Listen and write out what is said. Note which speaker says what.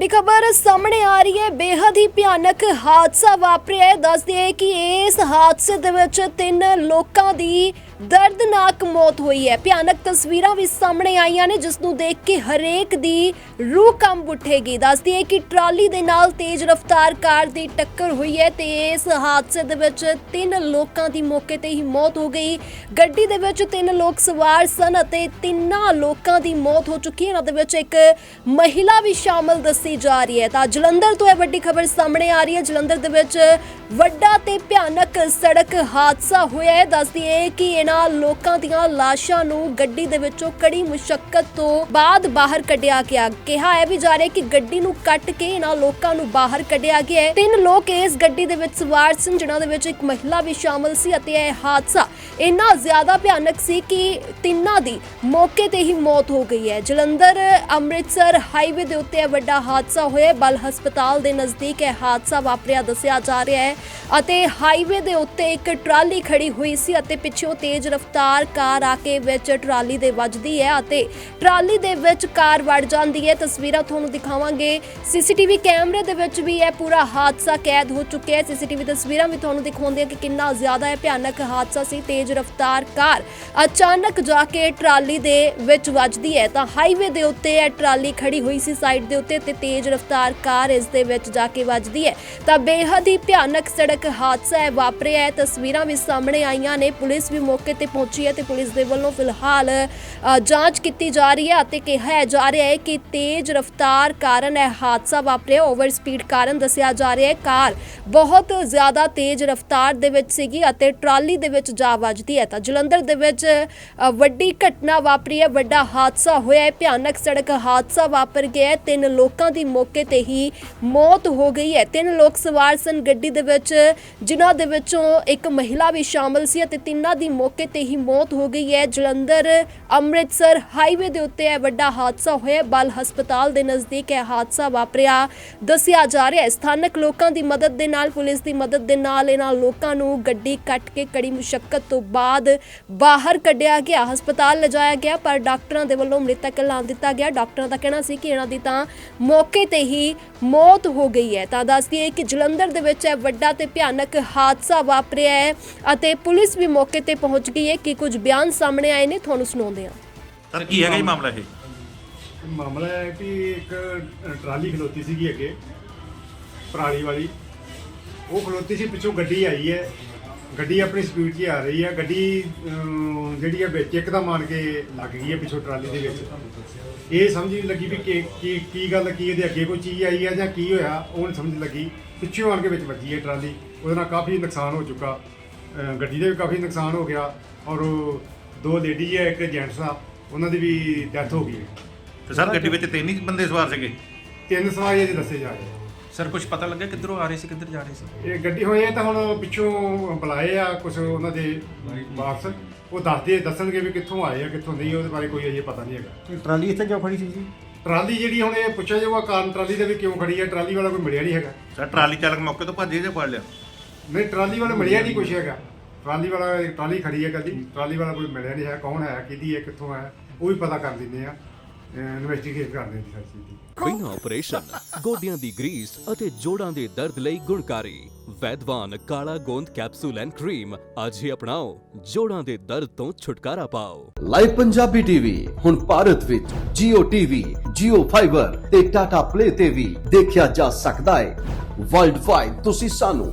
Speaker 1: ਵੱਡੀ ਖਬਰ ਸਾਹਮਣੇ ਆ ਰਹੀ ਹੈ। ਬੇहद ਹੀ ਭਿਆਨਕ ਹਾਦਸਾ ਵਾਪਰਿਆ ਹੈ। ਦੱਸਦੇ ਹੈ ਕਿ ਇਸ ਹਾਦਸੇ ਦੇ ਵਿੱਚ ਤਿੰਨ ਲੋਕਾਂ ਦੀ ਦਰਦਨਾਕ ਮੌਤ ਹੋਈ ਹੈ। ਭਿਆਨਕ ਤਸਵੀਰਾਂ ਵੀ ਸਾਹਮਣੇ ਆਈਆਂ ਨੇ, ਜਿਸ ਨੂੰ ਦੇਖ ਕੇ ਹਰੇਕ ਦੀ ਰੂਹ ਕੰਬ ਉੱਠੇਗੀ। ਦੱਸਦੀ ਹੈ ਕਿ ਟਰਾਲੀ ਦੇ ਨਾਲ ਤੇਜ਼ ਰਫ਼ਤਾਰ ਕਾਰ ਦੀ ਟੱਕਰ ਹੋਈ ਹੈ ਤੇ ਇਸ ਹਾਦਸੇ ਦੇ ਵਿੱਚ ਤਿੰਨ ਲੋਕਾਂ ਦੀ ਮੌਕੇ ਤੇ ਹੀ ਮੌਤ ਹੋ ਗਈ। ਗੱਡੀ ਦੇ ਵਿੱਚ ਤਿੰਨ ਲੋਕ ਸਵਾਰ ਸਨ ਅਤੇ ਤਿੰਨਾਂ ਲੋਕਾਂ ਦੀ ਮੌਤ ਹੋ ਚੁੱਕੀ ਹੈ। ਇਹਨਾਂ ਦੇ ਵਿੱਚ ਇੱਕ ਮਹਿਲਾ ਵੀ ਸ਼ਾਮਲ ਦੱਸੀ ਜਾ ਰਹੀ ਹੈ। ਤਾਂ ਜਲੰਧਰ ਤੋਂ ਇਹ ਵੱਡੀ ਖਬਰ ਸਾਹਮਣੇ ਆ ਰਹੀ ਹੈ। ਜਲੰਧਰ ਦੇ ਵਿੱਚ ਵੱਡਾ ਤੇ ਭਿਆਨਕ ਸੜਕ ਹਾਦਸਾ ਹੋਇਆ ਹੈ। ਦੱਸਦੀ ਹੈ ਕਿ ਇਹਨਾਂ ਲੋਕਾਂ ਦੀਆਂ ਲਾਸ਼ਾਂ ਨੂੰ ਗੱਡੀ ਦੇ ਵਿੱਚੋਂ ਕੜੀ ਮੁਸ਼ਕਲ ਤੋਂ ਬਾਅਦ ਬਾਹਰ ਕੱਢਿਆ ਗਿਆ। ਕਿਹਾ ਹੈ ਵੀ ਜਾ ਰਿਹਾ ਕਿ ਗੱਡੀ ਨੂੰ ਕੱਟ ਕੇ ਇਹਨਾਂ ਲੋਕਾਂ ਨੂੰ ਬਾਹਰ ਕੱਢਿਆ ਗਿਆ ਹੈ। ਤਿੰਨ ਲੋਕ ਇਸ ਗੱਡੀ ਦੇ ਵਿੱਚ ਸਵਾਰ ਸਨ, ਜਿਨ੍ਹਾਂ ਦੇ ਵਿੱਚ ਇੱਕ ਮਹਿਲਾ ਵੀ ਸ਼ਾਮਲ ਸੀ ਅਤੇ ਇਹ ਹਾਦਸਾ ਇੰਨਾ ਜ਼ਿਆਦਾ ਭਿਆਨਕ ਸੀ ਕਿ ਤਿੰਨਾਂ ਦੀ ਮੌਕੇ ਤੇ ਹੀ ਮੌਤ ਹੋ ਗਈ ਹੈ। ਜਲੰਧਰ, ਅੰਮ੍ਰਿਤਸਰ ਹਾਈਵੇ ਦੇ ਉੱਤੇ ਇਹ ਵੱਡਾ ਹਾਦਸਾ ਹੋਇਆ ਬਲ ਹਸਪਤਾਲ ਦੇ ਨਜ਼ਦੀਕ ਇਹ ਹਾਦਸਾ ਵਾਪਰਿਆ, ਦੱਸਿਆ ਜਾ ਰਿਹਾ ਹੈ। ਅਤੇ ਹਾਈਵੇ ਦੇ ਉੱਤੇ ਇੱਕ ਟਰਾਲੀ ਖੜੀ ਹੋਈ ਸੀ ਅਤੇ ਪਿੱਛੋਂ ਤੇਜ਼ ਰਫ਼ਤਾਰ ਕਾਰ ਆ ਕੇ ਵਿੱਚ ਟਰਾਲੀ ਦੇ ਵੱਜਦੀ ਹੈ ਅਤੇ ਟਰਾਲੀ ਦੇ ਵਿੱਚ ਕਾਰ ਵੜ ਜਾਂਦੀ ਹੈ। ਤਸਵੀਰਾਂ ਤੁਹਾਨੂੰ ਦਿਖਾਵਾਂਗੇ। ਸੀਸੀਟੀਵੀ ਕੈਮਰੇ ਦੇ ਵਿੱਚ ਵੀ ਇਹ ਪੂਰਾ ਹਾਦਸਾ ਕੈਦ ਹੋ ਚੁੱਕਿਆ ਹੈ। ਸੀਸੀਟੀਵੀ ਤਸਵੀਰਾਂ ਵੀ ਤੁਹਾਨੂੰ ਦਿਖਾਉਂਦੀਆਂ ਕਿ ਕਿੰਨਾ ਜ਼ਿਆਦਾ ਇਹ ਭਿਆਨਕ ਹਾਦਸਾ ਸੀ। ਤੇਜ਼ ਰਫ਼ਤਾਰ ਕਾਰ ਅਚਾਨਕ ਜਾ ਕੇ ਟਰਾਲੀ ਦੇ ਵਿੱਚ ਵੱਜਦੀ ਹੈ। ਤਾਂ ਹਾਈਵੇ ਦੇ ਉੱਤੇ ਇਹ ਟਰਾਲੀ ਖੜੀ ਹੋਈ ਸੀ ਸਾਈਡ ਦੇ ਉੱਤੇ ਤੇ ਤੇਜ਼ ਰਫ਼ਤਾਰ ਕਾਰ ਇਸ ਦੇ ਵਿੱਚ ਜਾ ਕੇ ਵੱਜਦੀ ਹੈ। ਤਾਂ ਬੇਹੱਦ ਹੀ ਭਿਆਨਕ ਸੜਕ ਹਾਦਸਾ ਹੈ ਵਾਪਰਿਆ ਹੈ। ਤਸਵੀਰਾਂ ਵੀ ਸਾਹਮਣੇ ਆਈਆਂ ਨੇ। ਪੁਲਿਸ ਵੀ ਮੌਕੇ ਤੇ ਪਹੁੰਚੀ ਹੈ ਤੇ ਪੁਲਿਸ ਦੇ ਵੱਲੋਂ ਫਿਲਹਾਲ ਜਾਂਚ ਕੀਤੀ ਜਾ ਰਹੀ ਹੈ ਅਤੇ ਕਿਹਾ ਜਾ ਰਿਹਾ ਹੈ ਕਿ ਤੇਜ਼ ਰਫ਼ਤਾਰ ਕਾਰਨ ਇਹ ਹਾਦਸਾ ਵਾਪਰਿਆ। ਓਵਰ ਸਪੀਡ ਕਾਰਨ ਦੱਸਿਆ ਜਾ ਰਿਹਾ ਹੈ। ਕਾਰ ਬਹੁਤ ਜ਼ਿਆਦਾ ਤੇਜ਼ ਰਫ਼ਤਾਰ ਦੇ ਵਿੱਚ ਸੀਗੀ ਅਤੇ ਟਰਾਲੀ ਦੇ ਵਿੱਚ ਜਾ ਵੱਜਦੀ ਹੈ। ਤਾਂ ਜਲੰਧਰ ਦੇ ਵਿੱਚ ਵੱਡੀ ਘਟਨਾ ਵਾਪਰੀ ਹੈ। ਵੱਡਾ ਹਾਦਸਾ ਹੋਇਆ ਹੈ। ਭਿਆਨਕ ਸੜਕ ਹਾਦਸਾ ਵਾਪਰ ਗਿਆ ਹੈ। ਤਿੰਨ ਲੋਕਾਂ ਦੀ ਮੌਕੇ ਤੇ ਹੀ ਮੌਤ ਹੋ ਗਈ ਹੈ। ਤਿੰਨ ਲੋਕ ਸਵਾਰ ਸਨ। ਗੱਡੀ ਦੇ ਵਿੱਚ, ਜਿਨ੍ਹਾਂ ਦੇ ਵਿੱਚੋਂ ਇੱਕ ਮਹਿਲਾ ਵੀ ਸ਼ਾਮਲ ਸੀ ਅਤੇ ਤਿੰਨਾਂ ਦੀ ਮੌਕੇ ਤੇ ਹੀ ਮੌਤ ਹੋ ਗਈ ਹੈ। ਜਲੰਧਰ, ਅੰਮ੍ਰਿਤਸਰ ਹਾਈਵੇ ਦੇ ਉੱਤੇ ਇਹ ਵੱਡਾ ਹਾਦਸਾ ਹੋਇਆ। ਬਲ ਹਸਪਤਾਲ ਦੇ ਨਜ਼ਦੀਕ ਇਹ ਹਾਦਸਾ ਵਾਪਰਿਆ। ਦੱਸਿਆ ਜਾ ਰਿਹਾ ਹੈ, ਸਥਾਨਕ ਲੋਕਾਂ ਦੀ ਮਦਦ ਦੇ ਨਾਲ, ਪੁਲਿਸ ਦੀ ਮਦਦ ਦੇ ਨਾਲ ਇਹਨਾਂ ਲੋਕਾਂ ਨੂੰ ਗੱਡੀ ਕੱਟ ਕੇ ਕੜੀ ਮੁਸ਼ਕਲ ਤੋਂ ਬਾਅਦ ਬਾਹਰ ਕੱਢਿਆ ਗਿਆ, ਹਸਪਤਾਲ ਲਿਜਾਇਆ ਗਿਆ, ਪਰ ਡਾਕਟਰਾਂ ਦੇ ਵੱਲੋਂ ਮ੍ਰਿਤਕ ਐਲਾਨ ਦਿੱਤਾ ਗਿਆ। ਡਾਕਟਰਾਂ ਦਾ ਕਹਿਣਾ ਸੀ ਕਿ ਇਹਨਾਂ ਦੀ ਤਾਂ ਮੌਕੇ ਤੇ ਹੀ ਮੌਤ ਹੋ ਗਈ ਹੈ। ਤਾਂ ਦੱਸ ਦਈਏ ਕਿ ਜਲੰਧਰ ਦੇ ਵਿੱਚ ਇਹ ਵੱਡਾ ਤੇ ਭਿਆਨਕ ਹਾਦਸਾ ਵਾਪਰਿਆ ਹੈ ਅਤੇ ਪੁਲਿਸ ਵੀ ਮੌਕੇ ਤੇ ਪਹੁੰਚ ਗਈ ਹੈ ਕਿ ਕੁਝ ਬਿਆਨ ਸਾਹਮਣੇ ਆਏ ਨੇ ਤੁਹਾਨੂੰ ਸੁਣਾਉਂਦੇ ਹਾਂ।
Speaker 2: ਸਰ ਕੀ ਹੈਗਾ ਜੀ ਮਾਮਲਾ ਇਹ?
Speaker 3: ਮਾਮਲਾ ਹੈ ਕਿ ਇੱਕ ਟਰਾਲੀ ਖਲੋਤੀ ਸੀਗੀ ਅੱਗੇ ਪਰਾਲੀ ਵਾਲੀ। ਉਹ ਖਲੋਤੀ ਸੀ ਪਿੱਛੋਂ ਗੱਡੀ ਆਈ ਹੈ। ਗੱਡੀ ਆਪਣੀ ਸਪੀਡ 'ਚ ਹੀ ਆ ਰਹੀ ਹੈ। ਗੱਡੀ ਅਮ, ਜਿਹੜੀ ਹੈ ਵਿੱਚ ਇੱਕਦਮ ਆਣ ਕੇ ਲੱਗ ਗਈ ਹੈ ਪਿੱਛੋਂ ਟਰਾਲੀ ਦੇ ਵਿੱਚ। ਇਹ ਸਮਝ ਨਹੀਂ ਲੱਗੀ ਵੀ ਕੀ ਕੀ ਕੀ ਗੱਲ ਕੀ ਇਹਦੇ ਅੱਗੇ ਕੋਈ ਚੀਜ਼ ਆਈ ਹੈ ਜਾਂ ਕੀ ਹੋਇਆ ਉਹ ਨਹੀਂ ਸਮਝ ਲੱਗੀ। ਪਿੱਛੋਂ ਆਣ ਕੇ ਵਿੱਚ ਵੱਜੀ ਹੈ ਟਰਾਲੀ। ਉਹਦੇ ਨਾਲ ਕਾਫੀ ਨੁਕਸਾਨ ਹੋ ਚੁੱਕਾ। ਅ, ਗੱਡੀ ਦਾ ਵੀ ਕਾਫੀ ਨੁਕਸਾਨ ਹੋ ਗਿਆ ਔਰ ਉਹ ਦੋ ਲੇਡੀ ਹੈ ਇੱਕ ਜੈਂਟਸ ਆ ਉਹਨਾਂ ਦੀ ਵੀ ਡੈਥ ਹੋ ਗਈ ਹੈ।
Speaker 2: ਤੇ ਸਰ ਗੱਡੀ ਵਿੱਚ ਤਿੰਨ ਹੀ ਬੰਦੇ ਸਵਾਰ ਸੀਗੇ?
Speaker 3: ਤਿੰਨ ਸਵਾਰੀਆਂ ਦੇ ਦੱਸੇ ਜਾ ਰਹੇ ਆ।
Speaker 4: ਸਰ ਕੁਝ ਪਤਾ ਲੱਗਾ ਕਿੱਧਰੋਂ ਆ ਰਹੇ ਸੀ ਕਿੱਧਰ ਜਾ ਰਹੇ ਸੀ?
Speaker 3: ਇਹ ਗੱਡੀ ਹੋਈ ਹੈ ਤਾਂ ਹੁਣ ਪਿੱਛੋਂ ਬੁਲਾਏ ਆ ਕੁਝ ਉਹਨਾਂ ਦੇ ਵਾਰਸ ਉਹ ਦੱਸਦੇ ਦੱਸਣਗੇ ਵੀ ਕਿੱਥੋਂ ਆਏ ਆ ਕਿੱਥੋਂ ਨਹੀਂ ਉਹਦੇ ਬਾਰੇ ਕੋਈ ਅਜੇ ਪਤਾ ਨਹੀਂ ਹੈਗਾ।
Speaker 5: ਟਰਾਲੀ ਇੱਥੇ ਕਿਉਂ ਖੜੀ ਸੀ ਜੀ?
Speaker 3: ਟਰਾਲੀ ਜਿਹੜੀ ਹੁਣ ਇਹ ਪੁੱਛਿਆ ਜਾਊਗਾ ਕਾਰਨ ਟਰਾਲੀ ਦੇ ਵੀ ਕਿਉਂ ਖੜੀ ਹੈ ਟਰਾਲੀ ਵਾਲਾ ਕੋਈ ਮਿਲਿਆ ਨਹੀਂ ਹੈਗਾ।
Speaker 2: ਸਰ ਟਰਾਲੀ ਚਾਲਕ ਮੌਕੇ ਤੋਂ ਭੱਜੇ ਜਾਂ ਫੜ ਲਿਆ?
Speaker 3: ਨਹੀਂ ਟਰਾਲੀ ਵਾਲਾ ਮਿਲਿਆ ਨਹੀਂ ਕੁਛ ਹੈਗਾ। ਟਰਾਲੀ ਵਾਲਾ ਟਰਾਲੀ ਖੜੀ ਹੈ ਕਦੀ ਟਰਾਲੀ ਵਾਲਾ ਕੋਈ ਮਿਲਿਆ ਨਹੀਂ ਹੈ। ਕੌਣ ਹੈ? ਕਿਹਦੀ ਹੈ? ਕਿੱਥੋਂ ਹੈ? ਉਹ ਵੀ ਪਤਾ ਕਰ ਦਿੰਦੇ ਆ। ਇਨਵੈਸਟੀਗੇਟ ਕਰਦੇ ਆ ਸਾਰੀ ਚੀਜ਼। ਦੀ
Speaker 6: ਬਿਨਾਂ ਆਪਰੇਸ਼ਨ ਗੋਡਿਆਂ ਦੀ ਗਰੀਸ ਅਤੇ ਜੋੜਾਂ ਦੇ ਦਰਦ ਲਈ ਗੁਣਕਾਰੀ। ਵੈਦਵਾਨ ਕਾਲਾ ਗੋਂਦ ਕੈਪਸੂਲ ਐਂਡ ਕਰੀਮ ਅੱਜ ਹੀ ਅਪਣਾਓ। ਜੋੜਾਂ ਦੇ ਦਰਦ ਤੋਂ ਛੁਟਕਾਰਾ ਪਾਓ।
Speaker 7: ਲਾਈਵ ਪੰਜਾਬੀ ਟੀਵੀ ਹੁਣ ਭਾਰਤ ਵਿੱਚ Jio TV, Jio Fiber ਤੇ Tata Play ਤੇ ਵੀ ਦੇਖਿਆ ਜਾ ਸਕਦਾ ਹੈ। ਵਰਲਡ ਵਾਈਡ ਤੁਸੀਂ ਸਾਨੂੰ